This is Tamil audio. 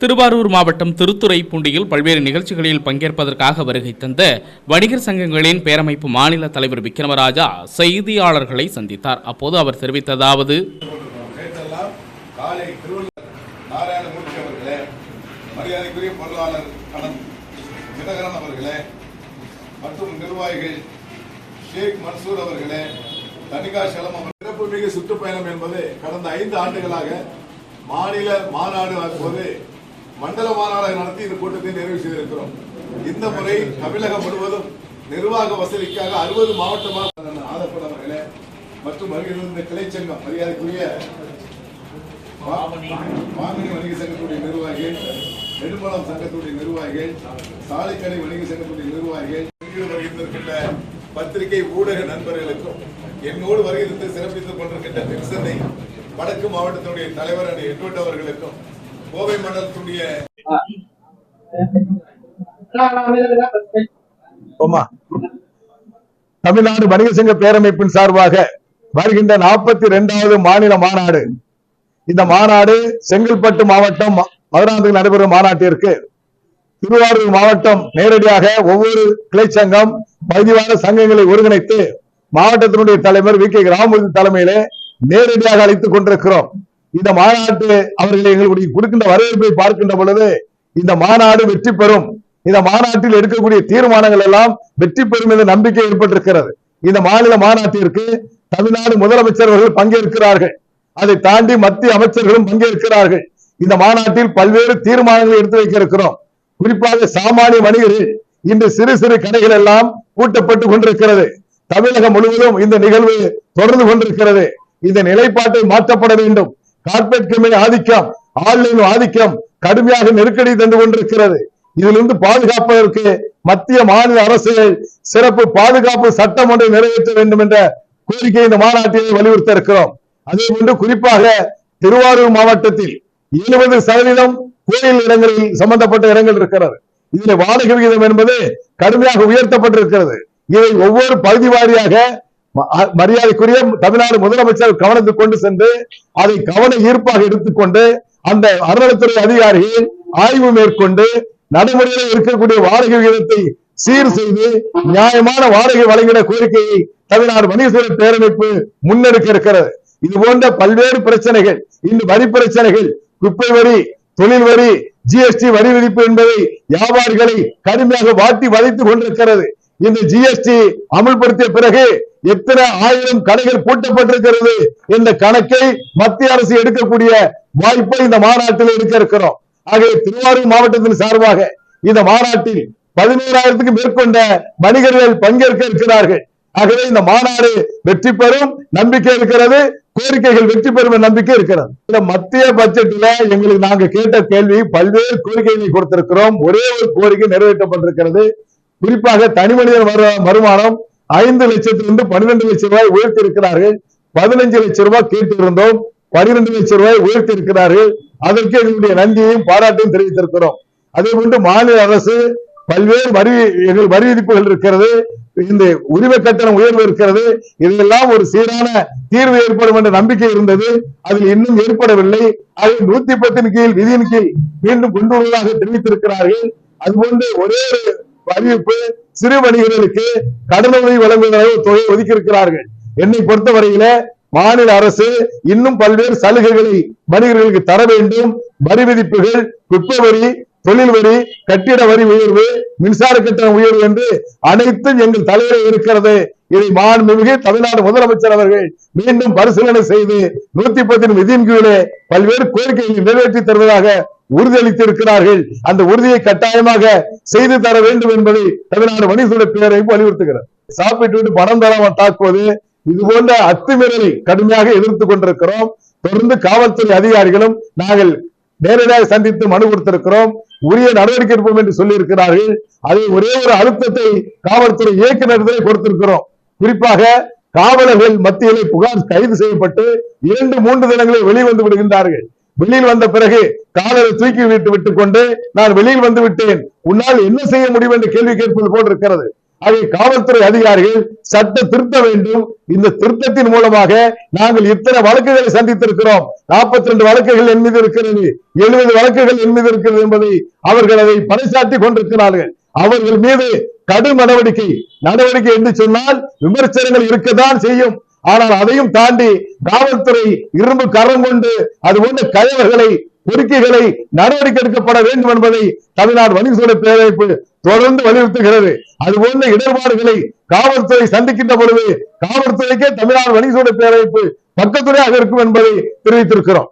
திருவாரூர் மாவட்டம் திருத்துறைப்பூண்டியில் பல்வேறு நிகழ்ச்சிகளில் பங்கேற்பதற்காக வருகை தந்த வணிகர் சங்கங்களின் பேரமைப்பு மாநில தலைவர் விக்ரமராஜா செய்தியாளர்களை சந்தித்தார். அப்போது அவர் தெரிவித்ததாவது மற்றும் நிர்வாகிகள் ஷேக் மன்சூர் அவர்களே தனிகா ஷலம் அவர் சுற்றுப்பயணம் என்பது கடந்த ஐந்து ஆண்டுகளாக மாநில மாநாடு ஆக்குவது மண்டல மாநாடு நடத்தி இந்த கூட்டத்தை நிறைவு செய்திருக்கிறோம். இந்த முறை தமிழகம் முழுவதும் நிர்வாக வசதிக்காக அறுபது மாவட்டமாக ஆதப்பன் அவர்களே மற்றும் வருகிற கிளைச்சங்கம் மரியாதைக்குரிய மாங்கனி வணிக சங்கத்துடைய நிர்வாகிகள் நெடுமலம் சங்கத்துடைய நிர்வாகிகள் சாலைக்கடை வணிக சங்கத்துடைய நிர்வாகிகள் இங்கு வருகின்றிருக்கின்ற பத்திரிகை ஊடக நண்பர்களுக்கும் என்னோடு வருகிறது சிறப்பித்துக் கொண்டிருக்கின்ற தென்சென்னை வடக்கு மாவட்டத்தினுடைய தலைவர் அணி எட்வர்ட் அவர்களுக்கும் கோவை மண்டலத்துடைய தமிழ்நாடு வணிக சங்க பேரமைப்பின் சார்பாக வருகின்ற நாற்பத்தி இரண்டாவது மாநில மாநாடு. இந்த மாநாடு செங்கல்பட்டு மாவட்டம் ம- நடைபெறும் மாநாட்டிற்கு திருவாரூர் மாவட்டம் நேரடியாக ஒவ்வொரு கிளை சங்கம் பகுதிவார சங்கங்களை ஒருங்கிணைத்து மாவட்டத்தினுடைய தலைவர் வி கே ராமமூர்த்தி தலைமையிலே நேரடியாக அழைத்துக் கொண்டிருக்கிறோம். இந்த மாநாட்டு அவர்கள் எங்களுடைய கொடுக்கின்ற வரவேற்பை பார்க்கின்ற பொழுது இந்த மாநாடு வெற்றி பெறும். இந்த மாநாட்டில் எடுக்கக்கூடிய தீர்மானங்கள் எல்லாம் வெற்றி பெறும் என்ற நம்பிக்கை ஏற்பட்டிருக்கிறது. இந்த மாநில மாநாட்டிற்கு தமிழ்நாடு முதலமைச்சர் பங்கேற்கிறார்கள். அதை தாண்டி மத்திய அமைச்சர்களும் பங்கேற்கிறார்கள். இந்த மாநாட்டில் பல்வேறு தீர்மானங்களை எடுத்து வைக்க இருக்கிறோம் குறிப்பாக சாமானிய வணிகர்கள் இன்று சிறு சிறு கடைகள் எல்லாம் பூட்டப்பட்டு கொண்டிருக்கிறது. தமிழகம் முழுவதும் இந்த நிகழ்வு தொடர்ந்து கொண்டிருக்கிறது. இந்த நிலைப்பாட்டை மாற்றப்பட வேண்டும். கார்பரேட் கம்பெனி ஆதிக்கம் ஆன்லைன் ஆதிக்கம் கடுமையாக நெருக்கடி தந்து கொண்டிருக்கிறது. இதிலிருந்து பாதுகாப்பதற்கு மத்திய மாநில அரசுகள் சிறப்பு பாதுகாப்பு சட்டம் ஒன்றை நிறைவேற்ற வேண்டும் என்ற கோரிக்கை இந்த மாநாட்டில் வலியுறுத்த இருக்கிறோம் அதே போன்று குறிப்பாக திருவாரூர் மாவட்டத்தில் எழுபது சதவீதம் கோயில் இடங்களில் சம்பந்தப்பட்ட இடங்கள் இருக்கிறது. இதில் வாடகை விகிதம் என்பது கடுமையாக உயர்த்தப்பட்டிருக்கிறது. இதை ஒவ்வொரு பகுதி வாரியாக மரியாதைக்குரிய தமிழ்நாடு முதலமைச்சர் கவனத்துக்கு கொண்டு சென்று அதை கவன ஈர்ப்பாக எடுத்துக்கொண்டு அந்த அறநிலைத்துறை அதிகாரிகள் ஆய்வு மேற்கொண்டு நடைமுறையில் இருக்கக்கூடிய வாடகை விகிதத்தை சீர் செய்து நியாயமான வாடகை வழங்கின கோரிக்கையை தமிழ்நாடு வணிகத்துறை பேரமைப்பு முன்னெடுக்க இருக்கிறது. இது போன்ற பல்வேறு பிரச்சனைகள் இந்த வரி பிரச்சனைகள் குப்பை வரி தொழில் வரி ஜிஎஸ்டி வரி விதிப்பு என்பதை வியாபாரிகளை கடுமையாக வாட்டி வதைத்துக் கொண்டிருக்கிறது. இந்த ஜிஎஸ்டி அமல்படுத்திய பிறகு எத்தனை ஆயிரம் கடைகள் பூட்டப்பட்டிருக்கிறது என்ற கணக்கை மத்திய அரசு எடுக்கக்கூடிய வாய்ப்பை இந்த மாநாட்டில் எடுக்க இருக்கிறோம். ஆகவே திருவாரூர் மாவட்டத்தின் சார்பாக இந்த மாநாட்டில் பதினோராயிரத்துக்கு மேற்கொண்ட வணிகர்கள் பங்கேற்க இருக்கிறார்கள். ஆகவே இந்த மாநாடு வெற்றி பெறும் நம்பிக்கை இருக்கிறது கோரிக்கைகள் வெற்றி பெறும் நம்பிக்கை இருக்கிறது. இந்த மத்திய பட்ஜெட்ல எங்களுக்கு நாங்க கேட்ட கேள்வி பல்வேறு கோரிக்கைகளை கொடுத்திருக்கிறோம். ஒரே ஒரு கோரிக்கை நிறைவேற்றப்பட்டிருக்கிறது. குறிப்பாக தனி மனிதன் வருமானம் ஐந்து லட்சத்திலிருந்து பன்னிரண்டு லட்சம் ரூபாய் உயர்த்தி இருக்கிறார்கள் பதினஞ்சு லட்சம் ரூபாய் கேட்டு இருந்தோம் பனிரெண்டு லட்சம் ரூபாய் உயர்த்தி இருக்கிறார்கள் அதற்கு எங்களுடைய நன்றியையும் பாராட்டையும் தெரிவித்திருக்கிறோம். அதே போன்று மாநில அரசு பல்வேறு வரி எங்கள் வரி விதிப்புகள் இருக்கிறது. இந்த உரிமை கட்டணம் உயர்வு இருக்கிறது. இதெல்லாம் ஒரு சீரான தீர்வு ஏற்படும் என்ற நம்பிக்கை இருந்தது. அதில் இன்னும் ஏற்படவில்லை. அதை நூத்தி பத்தின் கீழ் விதியின் கீழ் மீண்டும் கொண்டுள்ளதாக தெரிவித்திருக்கிறார்கள். அதுபோன்று ஒரே ஒரு அறிவிப்பு சிறு வணிகர்களுக்கு கடனுதவி வழங்குவதாக தொகை ஒதுக்கி இருக்கிறார்கள் என்னை பொறுத்தவரையில மாநில அரசு இன்னும் பல்வேறு சலுகைகளை வணிகர்களுக்கு தர வேண்டும். வரி விதிப்புகள் குப்ப வரி தொழில் வரி கட்டிட வரி உயர்வு மின்சார கட்டண உயர்வு என்று அனைத்தும் எங்கள் தலைவரில் இருக்கிறது. இதை மாண்புமிகு தமிழ்நாடு முதலமைச்சர் அவர்கள் மீண்டும் பரிசீலனை செய்து நூத்தி பத்தின் விதியின் கீழே பல்வேறு கோரிக்கைகளை நிறைவேற்றி தருவதாக உறுதியளித்து இருக்கிறார்கள் அந்த உறுதியை கட்டாயமாக செய்து தர வேண்டும் என்பதை தமிழ்நாடு மணிசூட பேரையும் வலியுறுத்துகிறார் சாப்பிட்டு விட்டு பணம் தராமல் தாக்குவது இது போன்ற அத்துமீறலை கடுமையாக எதிர்த்துக் கொண்டிருக்கிறோம். தொடர்ந்து காவல்துறை அதிகாரிகளும் நாங்கள் நேரடியாக சந்தித்து மனு கொடுத்திருக்கிறோம். உரிய நடவடிக்கை எடுப்போம் என்று சொல்லியிருக்கிறார்கள். அதை ஒரே ஒரு அழுத்தத்தை காவல்துறை இயக்குநர்களே கொடுத்திருக்கிறோம். குறிப்பாக காவலர்கள் மத்தியிலே புகார் கைது செய்யப்பட்டு இரண்டு மூன்று தினங்களில் வெளிவந்து விடுகின்றார்கள். வெளியில் வந்த பிறகு காலரை தூக்கி விட்டு விட்டுக் கொண்டு நான் வெளியில் வந்து விட்டேன். உன்னால் என்ன செய்ய முடியும் என்று கேள்வி கேட்பது போல் இருக்கிறது அதை காவல்துறை அதிகாரிகள் சட்ட திருத்த வேண்டும். இந்த திருத்தத்தின் மூலமாக நாங்கள் இத்தனை வழக்குகளை சந்தித்திருக்கிறோம். 42 ரெண்டு வழக்குகள் என் மீது இருக்கிறது. எழுபது வழக்குகள் என் மீது இருக்கிறது என்பதை அவர்கள் அதை பறைசாட்டி கொண்டிருக்கிறார்கள். அவர்கள் மீது கடும் நடவடிக்கை நடவடிக்கை என்று சொன்னால் விமர்சனங்கள் இருக்கத்தான் செய்யும். ஆனால் அதையும் தாண்டி காவல்துறை இரும்பு கரம் கொண்டு அது போன்ற கயவர்களை பொறுக்கிகளை நடவடிக்கை எடுக்கப்பட வேண்டும் என்பதை தமிழ்நாடு வணிகத்துறை பேரமைப்பு தொடர்ந்து வலியுறுத்துகிறது. அது போன்ற இடர்பாடுகளை காவல்துறை சந்திக்கின்ற பொழுது காவல்துறைக்கே தமிழ்நாடு வணிகத்துறை பேரமைப்பு பக்கத்துறையாக இருக்கும் என்பதை தெரிவித்திருக்கிறோம்.